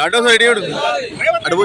లడ్డో side అడుగు అడుగు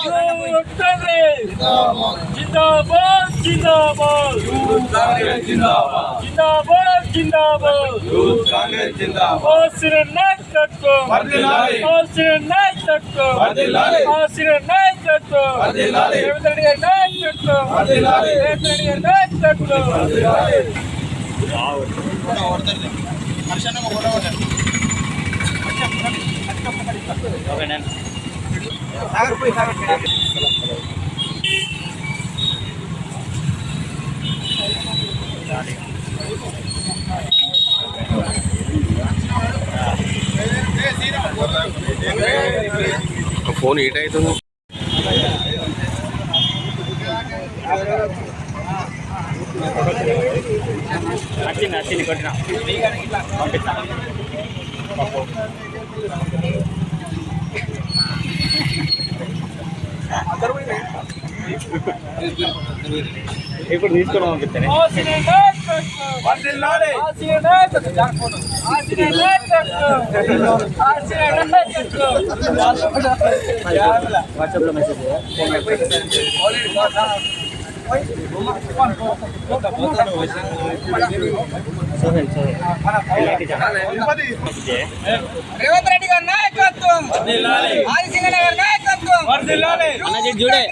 RC నన్నగారి నాయకత్వం ఆర్సీ నన్నగారి నాయకత్వం లాటో సైడ్ ఇవ్వడు రేవంత్ అడుగు. రెడ్డి గారి నాయకత్వం ఇటు ఇవ్వడు ఒకసారి పట్టుకొని ఒకసారి ఇటు యూత్ కాంగ్రెస్ యూత్ కాంగ్రెస్ జిందాబాద్ జిందాబాద్ జిందాబాద్ జిందాబాద్ ఆసిన నాయకత్వం ఆసిన నాయకత్వం ఆసిన నాయకత్వం రేవంత్ రెడ్డి గారి నాయకత్వం రేవంత్ రెడ్డి గారి నాయకత్వం ఫోన్ హీట్ అవుతుంది నచ్చింది నచ్చింది కొట్టిన పంపిస్తా ఇప్పుడు తీసుకొని పంపిస్తానే ఆసిన నాయకత్వం ఆసిన నాయకత్వం ఆసిన నాయకత్వం ఆసిన నాయకత్వం వాట్సాప్లో మెసేజ్ రేవంత్ రెడ్డి గారి నాయకత్వం ఆదిసింగ గారి నాయకత్వం చూడే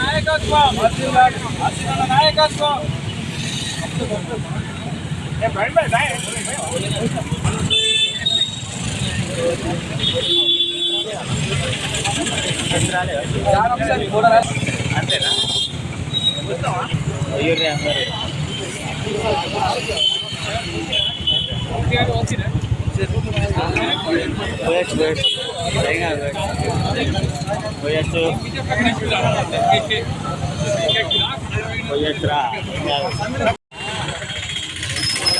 నాయకత్వం నాయకత్వం. ఏ బై పోయచ్చు పోయచ్చు ఏం కాదు పోయచ్చు పోయచ్చురా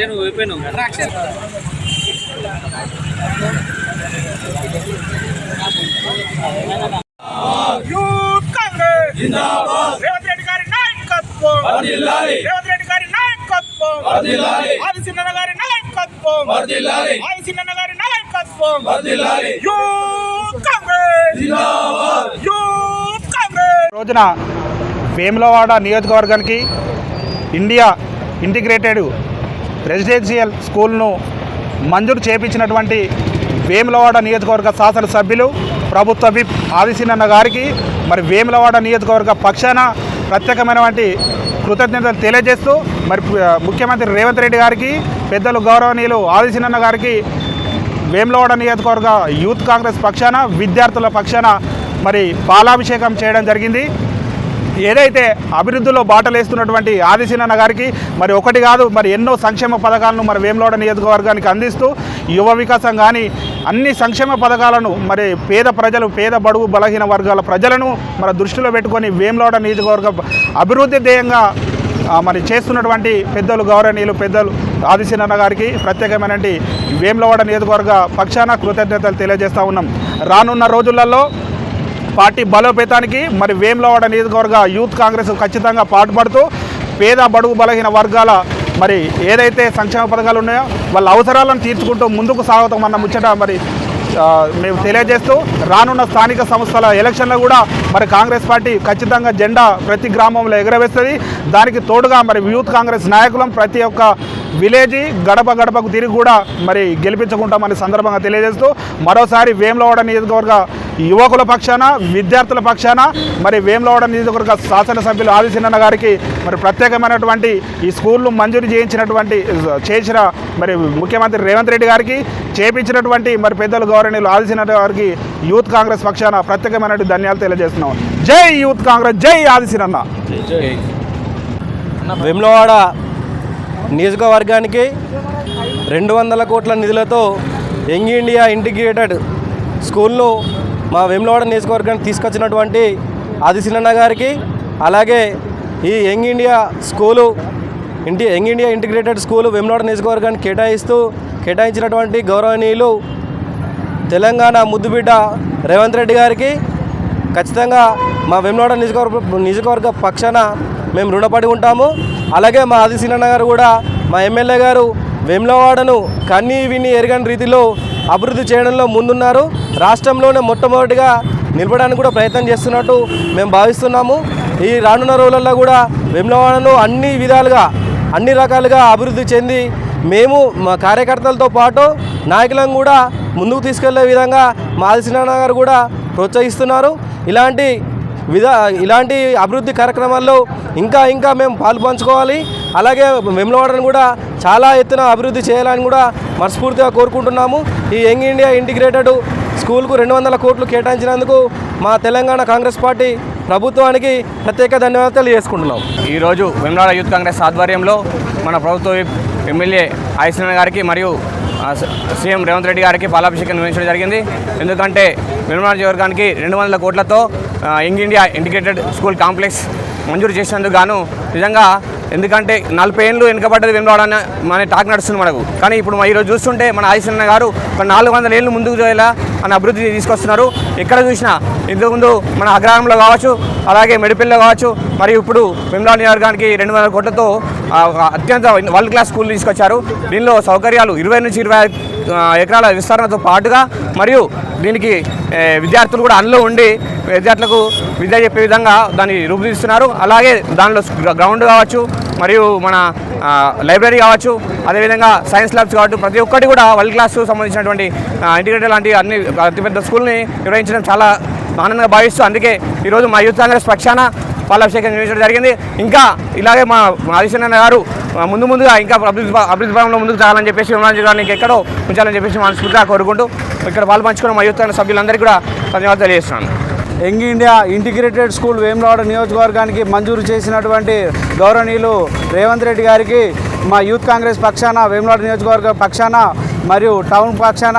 నువ్వు అయిపోయినావు రేవంత్ రెడ్డి గారి నాయకత్వం. రేవంత్ గారి ఆదిశిన్న ఆదిశిన్న యూత్ కాంగ్రెస్. Youth congress. రోజున వేములవాడ నియోజకవర్గానికి ఇండియా ఇంటిగ్రేటెడ్ రెసిడెన్షియల్ స్కూల్ను మంజూరు చేపించినటువంటి వేములవాడ నియోజకవర్గ శాసనసభ్యులు ప్రభుత్వ విప్ ఆదిశీనన్న గారికి మరి వేములవాడ నియోజకవర్గ పక్షాన ప్రత్యేకమైనటువంటి కృతజ్ఞతలు తెలియజేస్తూ మరి ముఖ్యమంత్రి రేవంత్ రెడ్డి గారికి పెద్దలు గౌరవనీయులు ఆదిశనన్న గారికి వేములవాడ నియోజకవర్గ యూత్ కాంగ్రెస్ పక్షాన విద్యార్థుల పక్షాన మరి పాలాభిషేకం చేయడం జరిగింది. ఏదైతే అభివృద్ధిలో బాటలేస్తున్నటువంటి ఆదిశీనన్న గారికి మరి ఒకటి కాదు మరి ఎన్నో సంక్షేమ పథకాలను మరి వేములవాడ నియోజకవర్గానికి అందిస్తూ యువ వికాసం కానీ అన్ని సంక్షేమ పథకాలను మరి పేద ప్రజలు పేద బడుగు బలహీన వర్గాల ప్రజలను మరి దృష్టిలో పెట్టుకొని వేములవాడ నియోజకవర్గ అభివృద్ధి ధ్యేయంగా మరి చేస్తున్నటువంటి పెద్దలు గౌరవనీయులు పెద్దలు ఆదిశీనన్న గారికి ప్రత్యేకమైనటువంటి వేములవాడ నియోజకవర్గ పక్షాన కృతజ్ఞతలు తెలియజేస్తూ ఉన్నాం. రానున్న రోజులలో పార్టీ బలోపేతానికి మరి వేములవాడ నియోజకవర్గ యూత్ కాంగ్రెస్ ఖచ్చితంగా పాటుపడుతూ పేద బడుగు బలహీన వర్గాల మరి ఏదైతే సంక్షేమ పథకాలు ఉన్నాయో వాళ్ళ అవసరాలను తీర్చుకుంటూ ముందుకు సాగుతాం అన్న ముచ్చట మరి మేము తెలియజేస్తూ రానున్న స్థానిక సంస్థల ఎలక్షన్లో కూడా మరి కాంగ్రెస్ పార్టీ ఖచ్చితంగా జెండా ప్రతి గ్రామంలో ఎగురవేస్తుంది. దానికి తోడుగా మరి యూత్ కాంగ్రెస్ నాయకులం ప్రతి ఒక్క విలేజ్ గడప గడపకు తిరిగి కూడా మరి గెలిపించుకుంటామని సందర్భంగా తెలియజేస్తూ మరోసారి వేములవాడ నియోజకవర్గ యువకుల పక్షాన విద్యార్థుల పక్షాన మరి వేములవాడ నియోజకవర్గ శాసనసభ్యులు ఆదిశీనన్న గారికి మరి ప్రత్యేకమైనటువంటి ఈ స్కూళ్ళు మంజూరు చేయించినటువంటి చేసిన మరి ముఖ్యమంత్రి రేవంత్ రెడ్డి గారికి చేపించినటువంటి మరి పెద్దలు గౌరవనీయులు ఆదిశీనన్న గారికి యూత్ కాంగ్రెస్ పక్షాన ప్రత్యేకమైనటువంటి ధన్యాలు తెలియజేస్తున్నాం. జై యూత్ కాంగ్రెస్ జై ఆదిశీనన్న వేములవాడ నియోజకవర్గానికి రెండు వందల కోట్ల నిధులతో యంగ్ ఇండియా ఇంటిగ్రేటెడ్ స్కూల్లో మా వేములవాడ నియోజకవర్గానికి తీసుకొచ్చినటువంటి ఆదిశీనన్న గారికి అలాగే ఈ యంగ్ ఇండియా స్కూలు ఇంటి young India integrated school Vemulawada నియోజకవర్గాన్ని కేటాయిస్తూ కేటాయించినటువంటి గౌరవనీయులు తెలంగాణ ముద్దుబిడ్డ రేవంత్ రెడ్డి గారికి ఖచ్చితంగా మా వెమ్లవాడ నియోజకవర్గ నియోజకవర్గ పక్షాన మేము రుణపడి ఉంటాము. అలాగే మా ఆదిశీనన్న గారు కూడా మా ఎమ్మెల్యే గారు వెమ్లవాడను కన్నీ విని ఎరగని రీతిలో అభివృద్ధి చేయడంలో ముందున్నారు. రాష్ట్రంలోనే మొట్టమొదటిగా నిలపడానికి కూడా ప్రయత్నం చేస్తున్నట్టు మేము భావిస్తున్నాము. ఈ రానున్న రోజులలో కూడా వెమ్లవాడను అన్ని విధాలుగా అన్ని రకాలుగా అభివృద్ధి చెంది మేము మా కార్యకర్తలతో పాటు నాయకులను కూడా ముందుకు తీసుకెళ్ళే విధంగా మా గారు కూడా ప్రోత్సహిస్తున్నారు. ఇలాంటి విధా ఇలాంటి అభివృద్ధి కార్యక్రమాల్లో ఇంకా ఇంకా మేము పాలు పంచుకోవాలి. అలాగే వెమ్లవాడను కూడా చాలా ఎత్తున అభివృద్ధి చేయాలని కూడా మనస్ఫూర్తిగా కోరుకుంటున్నాము. ఈ యంగ్ ఇండియా ఇంటిగ్రేటెడ్ స్కూల్కు రెండు వందల కోట్లు కేటాయించినందుకు మా తెలంగాణ కాంగ్రెస్ పార్టీ ప్రభుత్వానికి ప్రత్యేక ధన్యవాదాలు తెలియజేసుకుంటున్నాం. ఈరోజు వెమ్నాడ యూత్ కాంగ్రెస్ ఆధ్వర్యంలో మన ప్రభుత్వ ఎమ్మెల్యే ఆయుష్ణ గారికి మరియు సీఎం రేవంత్ రెడ్డి గారికి పాలాభిషేకం నిర్వహించడం జరిగింది. ఎందుకంటే వెమ్లాడ వర్గానికి రెండు వందల కోట్లతో young India integrated school complex మంజూరు చేసినందుకు గాను నిజంగా ఎందుకంటే నలభై ఏళ్ళు వెనుకబడ్డది వెమ్లాడ మన టాక్ నడుస్తుంది మనకు. కానీ ఇప్పుడు మన ఈరోజు చూస్తుంటే మన ఆయుష్ణ గారు ఒక నాలుగు వందల ఏళ్ళు ముందుకు చేయాలా అని అభివృద్ధి తీసుకొస్తున్నారు. ఎక్కడ చూసినా ఇంతకుముందు మన అగ్రహారంలో కావచ్చు అలాగే మెడిపిల్లో కావచ్చు మరియు ఇప్పుడు వెమ్లాడ నియోజకవర్గానికి రెండు వందల కోట్లతో అత్యంత వరల్డ్ క్లాస్ స్కూల్ తీసుకొచ్చారు. దీనిలో సౌకర్యాలు ఇరవై నుంచి ఇరవై ఎకరాల విస్తరణతో పాటుగా మరియు దీనికి విద్యార్థులు కూడా అందులో ఉండి విద్యార్థులకు విద్య చెప్పే విధంగా దాన్ని రూపుదిస్తున్నారు. అలాగే దానిలో గ్రౌండ్ కావచ్చు మరియు మన లైబ్రరీ కావచ్చు అదేవిధంగా సైన్స్ ల్యాబ్స్ కావచ్చు ప్రతి ఒక్కటి కూడా వరల్డ్ క్లాస్ సంబంధించినటువంటి ఇంటిగ్రేటెడ్ లాంటి అన్ని అతిపెద్ద స్కూల్ని నిర్వహించడం చాలా ఆనందంగా భావిస్తూ అందుకే ఈరోజు మా యూత్ కాంగ్రెస్ పక్షాన పాలాభిషేకం నిర్వహించడం జరిగింది. ఇంకా ఇలాగే మా ఆదిశనారాయణ గారు ముందు ముందుగా ఇంకా అభివృద్ధి అభివృద్ధి పరంలో ముందుకు సాగాలని చెప్పేసి విమానం గారిని ఎక్కడో ఉంచాలని చెప్పేసి మనస్ఫూర్తిగా కోరుకుంటూ ఇక్కడ వాళ్ళు పంచుకున్న మా యూత్ సభ్యులందరికీ కూడా ధన్యవాదాలు తెలియజేస్తున్నాను. Young India integrated school Vemulawada నియోజకవర్గానికి మంజూరు చేసినటువంటి గౌరవనీయులు రేవంత్ రెడ్డి గారికి మా యూత్ కాంగ్రెస్ పక్షాన వేములవాడ నియోజకవర్గ పక్షాన మరియు టౌన్ పక్షాన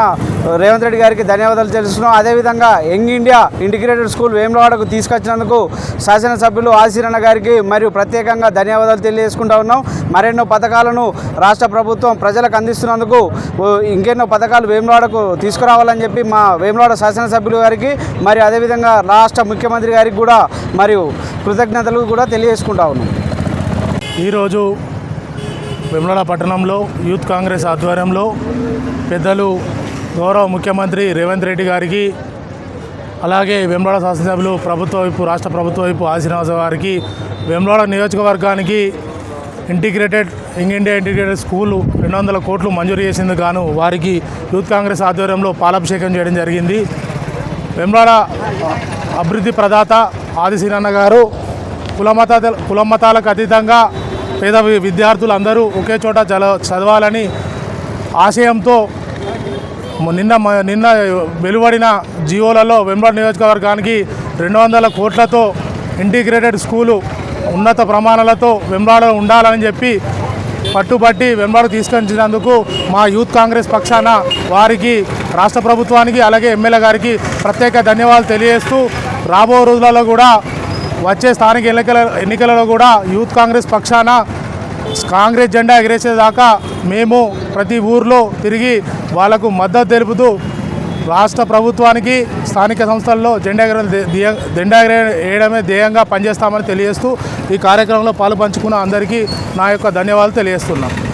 రేవంత్ రెడ్డి గారికి ధన్యవాదాలు తెలుస్తున్నాం. అదేవిధంగా యంగ్ ఇండియా ఇంటిగ్రేటెడ్ స్కూల్ వేములవాడకు తీసుకొచ్చినందుకు శాసనసభ్యులు ఆశీరణ గారికి మరియు ప్రత్యేకంగా ధన్యవాదాలు తెలియజేసుకుంటా ఉన్నాం. మరెన్నో పథకాలను రాష్ట్ర ప్రభుత్వం ప్రజలకు అందిస్తున్నందుకు ఓ, ఇంకెన్నో పథకాలు వేములవాడకు తీసుకురావాలని చెప్పి మా వేములవాడ శాసనసభ్యులు గారికి మరి అదేవిధంగా రాష్ట్ర ముఖ్యమంత్రి గారికి కూడా మరియు కృతజ్ఞతలు కూడా తెలియజేసుకుంటా ఉన్నాం. ఈరోజు వెమ్లడ పట్టణంలో యూత్ కాంగ్రెస్ ఆధ్వర్యంలో పెద్దలు గౌరవ ముఖ్యమంత్రి రేవంత్ రెడ్డి గారికి అలాగే వెమ్లవాడ శాసనసభ్యులు ప్రభుత్వ వైపు రాష్ట్ర ప్రభుత్వ వైపు ఆశీర్వాద గారికి వెమ్లవాడ నియోజకవర్గానికి integrated young India integrated school రెండు వందల కోట్లు మంజూరు చేసింది గాను వారికి యూత్ కాంగ్రెస్ ఆధ్వర్యంలో పాలాభిషేకం చేయడం జరిగింది. వెమ్లాడ అభివృద్ధి ప్రదాత ఆదిశీనన్న గారు కులమత కులమతాలకు అతీతంగా పేద విద్యార్థులు అందరూ ఒకే చోట చల చదవాలని ఆశయంతో నిన్న మ- నిన్న వెలువడిన జియోలలో వెంబడి నియోజకవర్గానికి రెండు వందల కోట్లతో ఇంటిగ్రేటెడ్ స్కూలు ఉన్నత ప్రమాణాలతో వెంబడాలో ఉండాలని చెప్పి పట్టుబట్టి వెంబడి తీసుకొచ్చినందుకు మా యూత్ కాంగ్రెస్ పక్షాన వారికి రాష్ట్ర ప్రభుత్వానికి అలాగే ఎమ్మెల్యే గారికి ప్రత్యేక ధన్యవాదాలు తెలియజేస్తూ రాబో రోజులలో కూడా వచ్చే స్థానిక ఎన్నికల ఎన్నికలలో కూడా యూత్ కాంగ్రెస్ పక్షాన కాంగ్రెస్ జెండా ఎగిరేసేదాకా మేము ప్రతి ఊర్లో తిరిగి వాళ్ళకు మద్దతు తెలుపుతూ రాష్ట్ర ప్రభుత్వానికి స్థానిక సంస్థల్లో జెండా ఎగర జెండా ఎగరే వేయడమే ధ్యేయంగా పనిచేస్తామని తెలియజేస్తూ ఈ కార్యక్రమంలో పాలు పంచుకున్న అందరికీ నా యొక్క ధన్యవాదాలు తెలియజేస్తున్నాను.